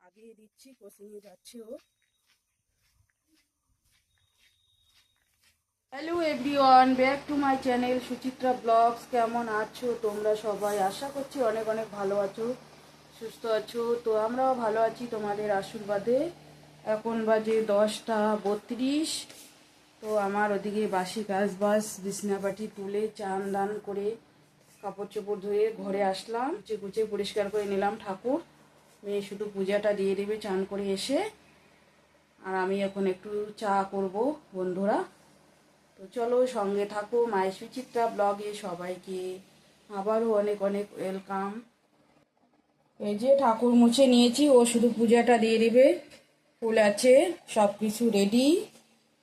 আগে দিচ্ছি কষিয়ে যাচ্ছে ও। Hello everyone back to my channel Suchitra blogs কেমন আছো তোমরা সবাই? আশা করছি অনেক অনেক ভালো আছো, সুস্থ আছো। তো আমরাও ভালো আছি তোমাদের আশীর্বাদে। এখন বাজে দশটা বত্রিশ। তো আমার ওদিকে বাসি কাজ বাস, বিছনাপাটি তুলে চান দান করে কাপড় চোপড় ধুয়ে ঘরে আসলাম। কুচে কুচে পরিষ্কার করে নিলাম ঠাকুর। মেয়ে শুধু পূজাটা দিয়ে দেবে, চান করে এসে। আর আমি এখন একটু চা করব, বন্ধুরা। তো চলো সঙ্গে থাকো, মায়ের সুচিত্রা ব্লগে সবাইকে। আবারও অনেক অনেক ওয়েলকাম। এই যে ঠাকুর মুছে নিয়েছি, ও শুধু পূজাটা দিয়ে দেবে। ফুল আছে সব কিছু রেডি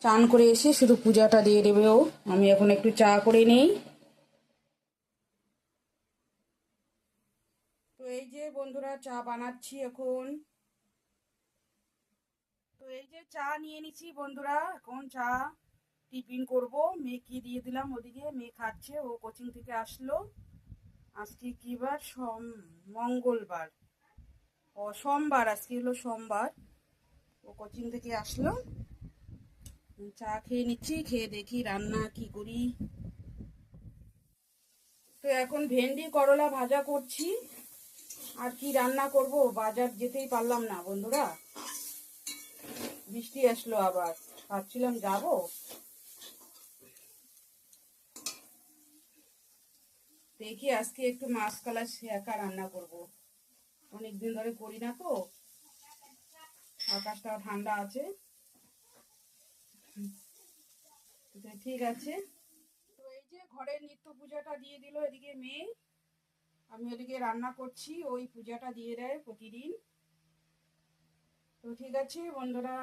চান করে এসে শুধু পূজাটা দিয়ে দেবে ও। আমি এখন একটু চা করে নেই। এই যে বন্ধুরা চা বানাচ্ছি এখন। তো এই যে চা নিয়ে নিচ্ছি বন্ধুরা, এখন চা টিফিন করব। মেয়েকে দিয়ে দিলাম ওদিকে, মেয়ে খাচ্ছে, ও কোচিং থেকে আসলো। আজকে কি বার? সোম, মঙ্গলবার। ও, সোমবার, আজকে হলো সোমবার। ও কোচিং থেকে আসলো। চা খেয়ে নিচ্ছি, খেয়ে দেখি রান্না কি করি। তো এখন ভেন্ডি করলা ভাজা করছি। আর কি রান্না করব? বাজার যেতেই পারলাম না বন্ধুরা। বৃষ্টি আসলো আবার। ভাবছিলাম যাব। দেখি আজকে একটু মাছ কালা শেখা রান্না করব। অনেকদিন ধরে করি না তো। আকাশটা ঠান্ডা আছে। ঠিক আছে। তো এই যে ঘরের নিত্য পূজাটা দিয়ে দিল এদিকে মেয়ে। আমি ওদিকে রান্না করছি, ওই পূজাটা দিয়ে দেয় প্রতিদিন। তো ঠিক আছে বন্ধুরা।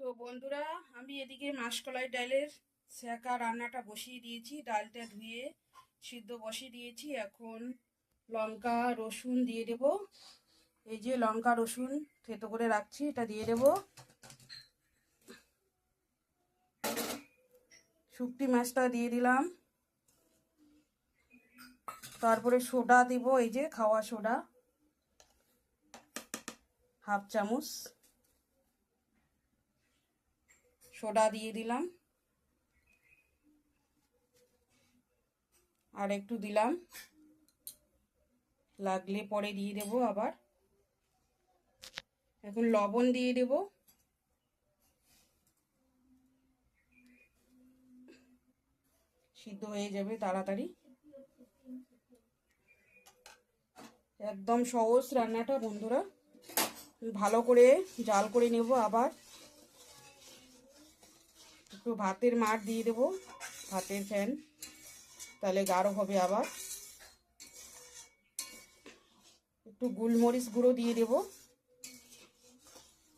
তো বন্ধুরা, আমি এদিকে মাসকলাই ডালের শেখা রান্নাটা বসিয়ে দিয়েছি, ডালটা ধুয়ে সিদ্ধ বসিয়ে দিয়েছি। এখন লঙ্কা, রসুন দিয়ে দেব। এই যে লঙ্কা, রসুন থেতো করে রাখছি, এটা দিয়ে দেব। শুকটি মাছটা দিয়ে দিলাম। তারপরে সোডা দিব, এই যে খাওয়া সোডা। হাফ চামচ। সোডা দিয়ে দিলাম। আর একটু দিলাম। লাগলে পরে দিয়ে দেব আবার। এখন লবণ দিয়ে দেব। সিদ্ধ হয়ে যাবে তাড়াতাড়ি। একদম সহজ রান্নাটা, বন্ধুরা। ভালো করে জাল করে নেব আবার। একটু ভাতের মার দিয়ে দেব, ভাতের ফ্যান। তাহলে গাঢ় হবে আবার। একটু গোলমরিচ গুঁড়ো দিয়ে দেব।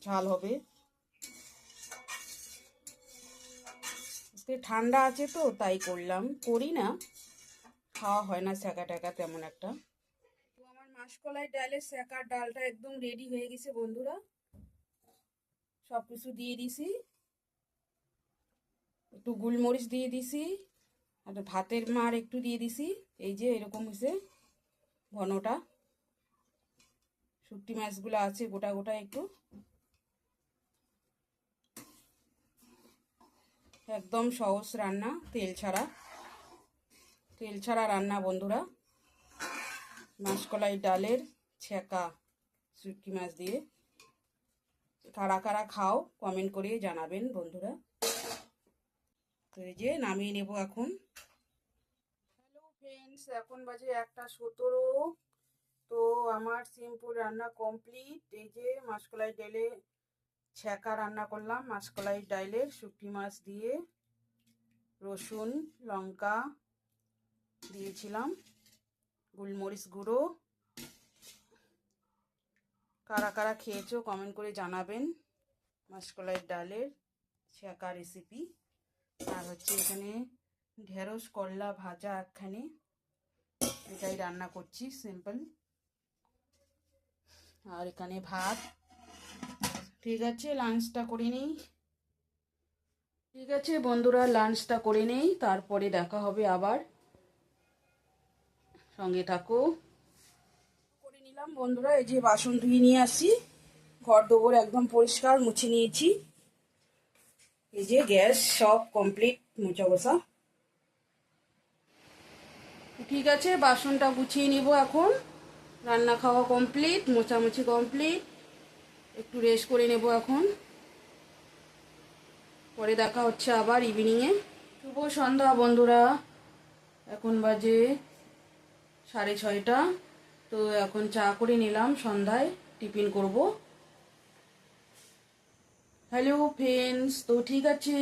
ঝাল হবে। ঠান্ডা আছে তো, তাই করলাম। করি না। খাওয়া হয় না স্যাকা ট্যাকা তেমন একটা। মাসকলাই ডালের স্যাকার ডালটা একদম রেডি হয়ে গেছে বন্ধুরা। সব কিছু দিয়ে দিছি। একটু গোলমরিচ দিয়ে দিছি আর ভাতের মার একটু দিয়ে দিছি। এই যে এরকম হয়েছে ঘনটা। শুটকি মাছগুলো আছে গোটা গোটা একটু। একদম সহজ রান্না, তেল ছাড়া। তেল ছাড়া রান্না বন্ধুরা। মাসকলাই ডালের ছেঁকা শুটকি মাছ দিয়ে। কারা কারা খাও কমেন্ট করে জানাবেন বন্ধুরা। তো এই যে নামিয়ে নেব এখন। হ্যালো ফ্রেন্ডস এখন বাজে একটা সতেরো। তো আমার সিম্পল রান্না কমপ্লিট এই যে মাসকলাই ডালে ছ্যাঁকা রান্না করলাম, মাসকলাই ডাইলের শুকটি মাছ দিয়ে। রসুন, লঙ্কা দিয়েছিলাম। গোলমরিচ গুঁড়ো। কারা কারা খেয়েছো কমেন্ট করে জানাবেন। মাসকলাই ডালের ছ্যাঁকা রেসিপি আর হচ্ছে এখানে ঢেঁড়স, করলা ভাজা একখানে। এটাই রান্না করছি সিম্পল আর এখানে ভাত। ঠিক আছে লাঞ্চটা করে নেই। ঠিক আছে বন্ধুরা লাঞ্চটা করে নেই। তারপরে দেখা হবে আবার। সঙ্গে থাকো। করে নিলাম বন্ধুরা এই যে বাসন ধুয়ে নিয়ে আসি। ঘর দোবর একদম পরিষ্কার মুছে নিয়েছি। এই যে গ্যাস সব কমপ্লিট মোচা বসা। ঠিক আছে বাসনটা গুছিয়ে নিব এখন। রান্না খাওয়া কমপ্লিট মোছামুছি কমপ্লিট একটু রেস্ট করে নেব এখন। পরে দেখা হচ্ছে আবার ইভিনিংয়ে শুভ সন্ধ্যা বন্ধুরা। এখন বাজে সাড়ে ছয়টা। তো এখন চা করে নিলাম, সন্ধ্যায় টিফিন করব। হ্যালো ফ্রেন্ডস, তো ঠিক আছে।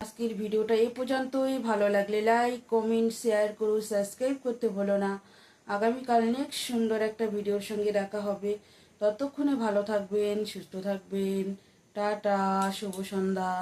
আজকের ভিডিওটা এই পর্যন্তই। ভালো লাগলে লাইক, কমেন্ট, শেয়ার করো, সাবস্ক্রাইব করতে ভুলো না। আগামীকাল নেক্সট সুন্দর একটা ভিডিওর সঙ্গে দেখা হবে। ততক্ষণে ভালো থাকবেন, সুস্থ থাকবেন। টাটা, শুভ সন্ধ্যা।